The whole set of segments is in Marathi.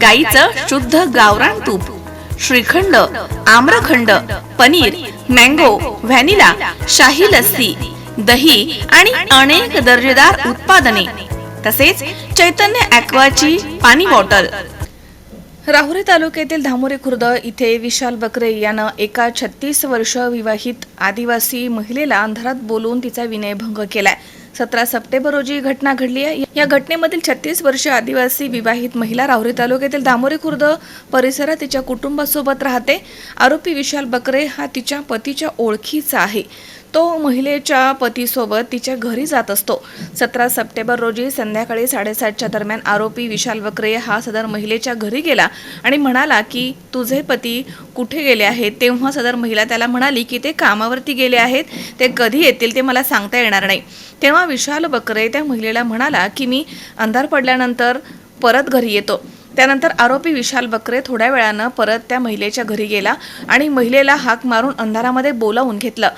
गाईचं शुद्ध गावरान तूप श्रीखंड आम्रखंड पनीर मँगो व्हॅनिला शाही लस्सी दही आणि अनेक दर्जेदार उत्पादने तसेच चैतन्य ॲक्वाची पाणी बॉटल. राहुरी तालुक्यातील धामोरे खुर्द इथे विशाल बकरे यानं एका छत्तीस वर्ष विवाहित आदिवासी महिलेला अंधारात बोलून तिचा विनयभंग केलाय. सतरा सप्टेंबर रोजी ही घटना घडली आहे. या घटनेमधील छत्तीस वर्ष आदिवासी विवाहित महिला राहुरी तालुक्यातील दामोरी खुर्द परिसरात तिच्या कुटुंबासोबत राहते. आरोपी विशाल बकरे हा तिच्या पतीच्या ओळखीचा आहे. तो महिलेच्या पतीसोबत तिच्या घरी जात असतो. सतरा सप्टेंबर रोजी संध्याकाळी साडेसातच्या दरम्यान आरोपी विशाल वक्रे हा सदर महिलेच्या घरी गेला आणि म्हणाला की तुझे पती कुठे गेले आहेत? तेव्हा सदर महिला त्याला म्हणाली की ते कामावरती गेले आहेत. ते कधी येतील ते मला सांगता येणार नाही. तेव्हा विशाल बकरे त्या महिलेला म्हणाला की मी अंधार पडल्यानंतर परत घरी येतो. त्यानंतर आरोपी विशाल बकरे थोड्या वेळानं परत त्या महिलेच्या घरी गेला आणि महिलेला हाक मारून अंधारामध्ये बोलावून घेतलं.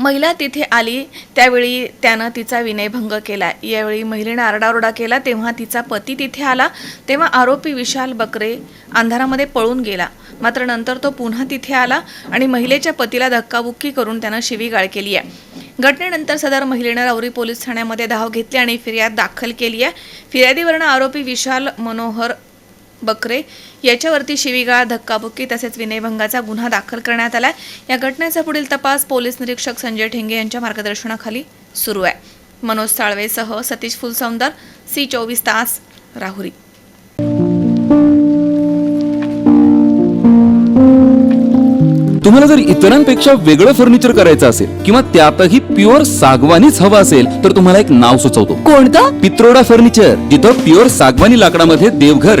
महिला तिथे आली त्यावेळी त्यानं तिचा विनयभंग केला. यावेळी महिलेनं आरडाओरडा केला तेव्हा तिचा पती तिथे आला तेव्हा आरोपी विशाल बकरे अंधारामध्ये पळून गेला. मात्र नंतर तो पुन्हा तिथे आला आणि महिलेच्या पतीला धक्काबुक्की करून त्यानं शिवीगाळ केली आहे. घटनेनंतर सदर महिलेनं राऊरी पोलीस ठाण्यामध्ये धाव घेतली आणि फिर्याद दाखल केली आहे. फिर्यादीवरनं आरोपी विशाल मनोहर बकरे याच्यावरती शिवीगाळ धक्काबुक्की तसेच विनयभंगाचा गुन्हा दाखल करण्यात आलाय. या घटनेचा पुढील तपास पोलीस निरीक्षक संजय ठेंगे यांच्या मार्गदर्शनाखाली सुरू आहे. मनोज साळवेसह सतीश फुलसौंदर सी चोवीस तास राहुरी. तुम्हाला जर इतरांपेक्षा वेगळं फर्निचर करायचं असेल किंवा त्यातही प्युअर सागवानीच हवं असेल तर तुम्हाला एक नाव सुचवतो. कोणतं? पित्रोडा फर्निचर जिथं प्युअर सागवानी लाकडामध्ये देवघर